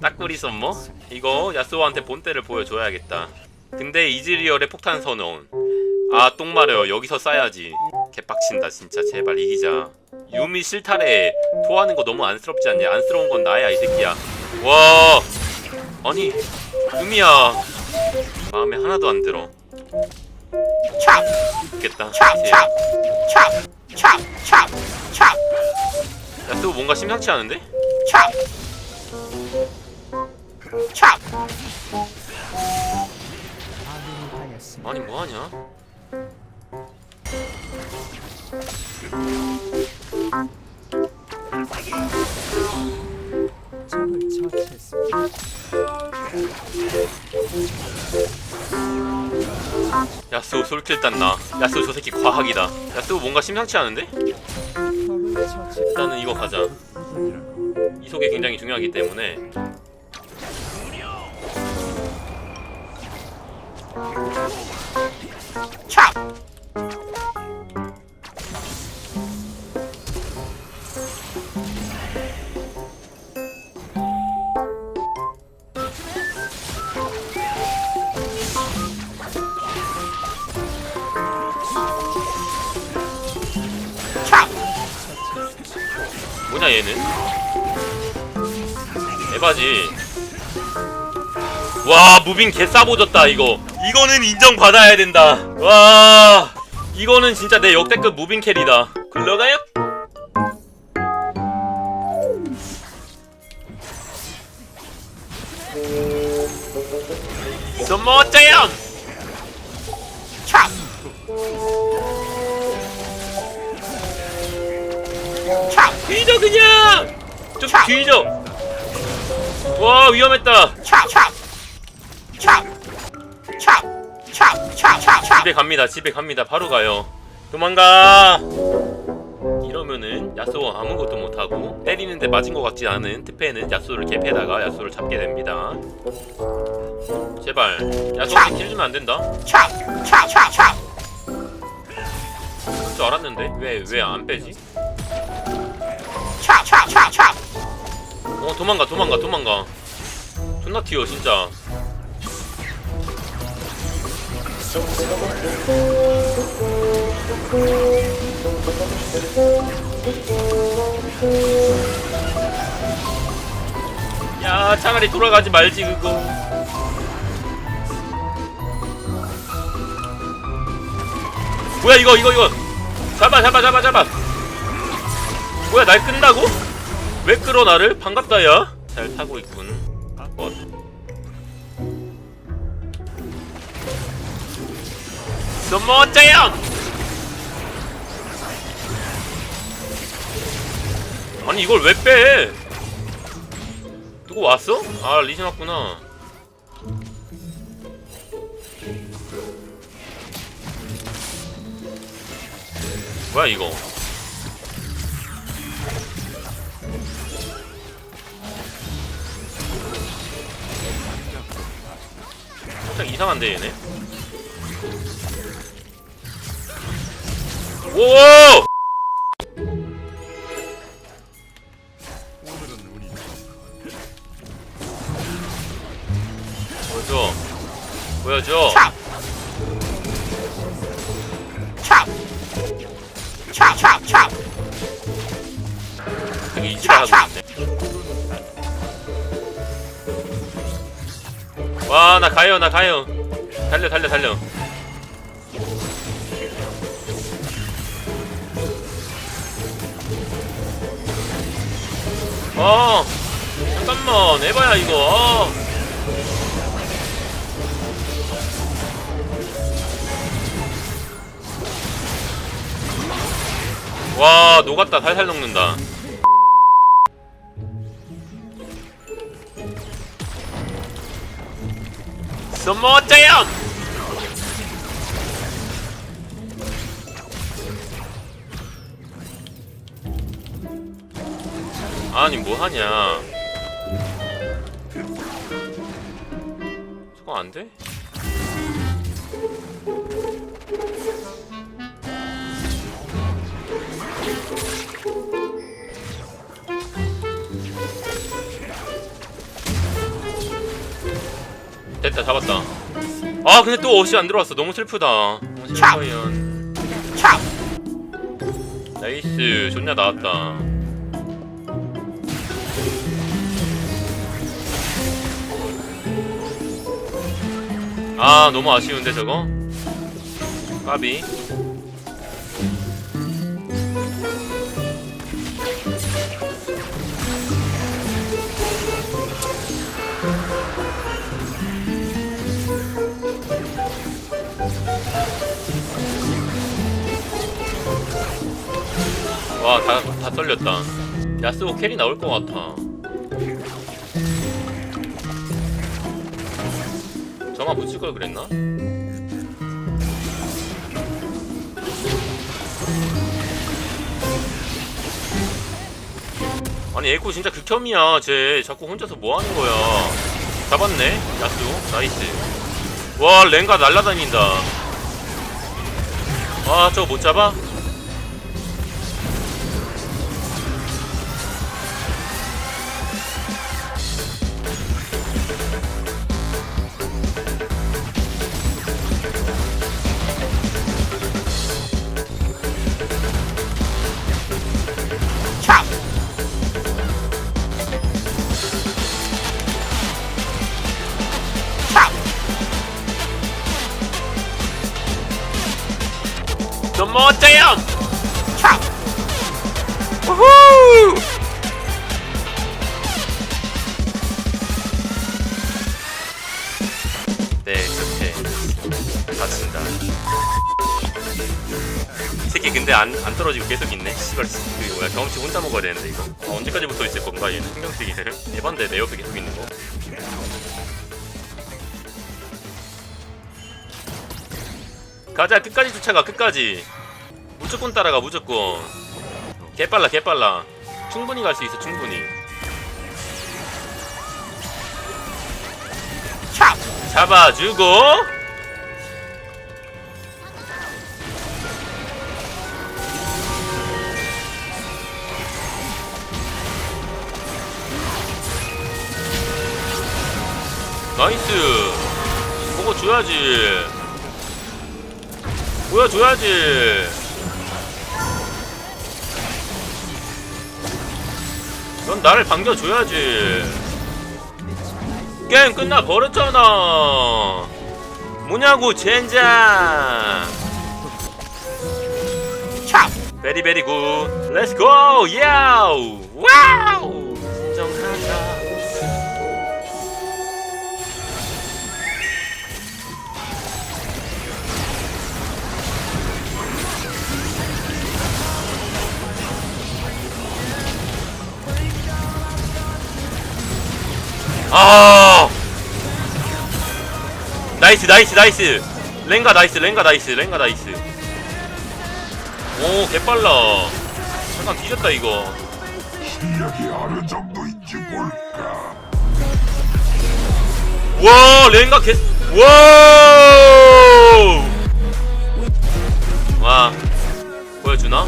딱구리 썸머? 이거 야스오한테 본때를 보여줘야겠다. 근데 이즈리얼의 폭탄 선언 아 똥마려. 여기서 싸야지. 개빡친다 진짜. 제발 이기자. 유미 실타래 토하는 거 너무 안쓰럽지 않냐? 안쓰러운 건 나야 이 새끼야. 와! 아니 유미야. 마음에 하나도 안 들어. 찹! 죽겠다. 찹 찹 찹 찹 찹 찹! 야스오 뭔가 심상치 않은데? 찹 찹! 아니 뭐하냐? 야스오 솔킬 땄나 야스오 저 새끼 과학이다 야스오 뭔가 심상치 않은데? 일단은 이거 가자 이 속이 굉장히 중요하기 때문에! 뭐냐 얘는? 에바지 와 무빙 개 싸보졌다 이거 이거는 인정받아야 된다 와 이거는 진짜 내 역대급 무빙 캐리다 굴러가요? 썸머 짜연 찹 찹! 뒤져 그냥! 좀 뒤져! 와 위험했다 집에 갑니다 집에 갑니다 바로 가요 도망가 이러면은 야쏘 아무것도 못하고 때리는데 맞은 것 같지 않은 트페는 야쏘를 개패다가 야쏘를 잡게 됩니다 제발 야쏘한테 길 주면 안된다 그럴 줄 알았는데 왜 왜 안 빼지 어 도망가 도망가 도망가. 존나 튀어 진짜. 야 차라리 돌아가지 말지 그거. 뭐야 이거 이거 이거. 잡아 잡아 잡아 잡아. 뭐야 날 끈다고? 왜 끌어 나를? 반갑다 야 잘 타고 있군 어. 너무 멋져요 아니 이걸 왜 빼? 누구 왔어? 아 리신 왔구나 뭐야 이거 살짝 이상한데 얘네 오! 보여줘 보여줘 찹! 찹! 찹! 찹! 찹! 되게 와 나 가요 나 가요. 달려 달려 달려. 어 잠깐만 에바야 이거. 어. 와 녹았다. 살살 녹는다 그래서 뭐 어때요? 아니 뭐하냐 저거 안돼? 됐다 잡았다. 아 근데 또 옷이 안 들어왔어. 너무 슬프다. 어, 실버이언 나이스. 존나 나왔다. 아 너무 아쉬운데 저거? 까비 와, 다, 다 떨렸다. 야스오 캐리 나올 것 같아. 저만 붙일 걸 그랬나? 아니, 에코 진짜 극혐이야. 쟤 자꾸 혼자서 뭐 하는 거야. 잡았네, 야스오. 나이스. 와, 랭가 날라다닌다. 와, 저거 못 잡아? 좀 멋져요! 차! 우후! 네, 그렇게. 이 새끼 근데 안, 안 떨어지고 계속 있네. 씨발, 그 뭐야 경험치 혼자 먹어야 되는데 이거. 아, 언제까지 붙어 있을 건가 얘는 신경 쓰기를. 에반데 내 옆에 계속 있는 거. 가자 끝까지 쫓아가 끝까지. 무조건 따라가 무조건. 개빨라 개빨라. 충분히 갈 수 있어 충분히. 찹 잡아주고. 나이스. 먹어줘야지 보여줘야지. 넌 나를 반겨줘야지. 게임 끝나 버렸잖아. 뭐냐고 젠장. 찹. 베리베리 굿. 렛츠 고. 야우. 와우. 아. 나이스 나이스 나이스. 랭가 나이스 랭가 나이스 랭가 나이스. 오 개빨라. 잠깐 뒤졌다 이거. 실력이 어느 정도인지 볼까? 와 랭가 개 와우! 와 보여주나?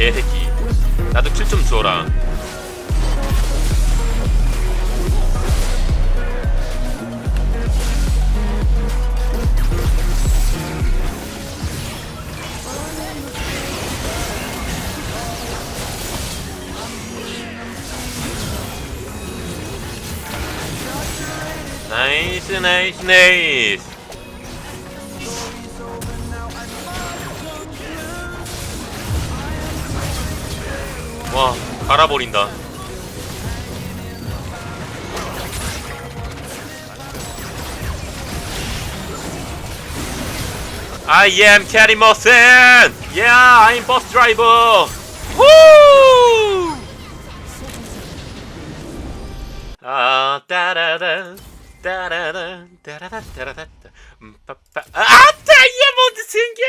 개새끼. 나도 킬 좀 주어라. 나이스 나이스 나이스 와 갈아버린다 I am Carrie Mosen Yeah I'm bus driver Woo 아 따라란 따라란 따라란 따라란 음, 빠빠 아 다이아몬드 생겨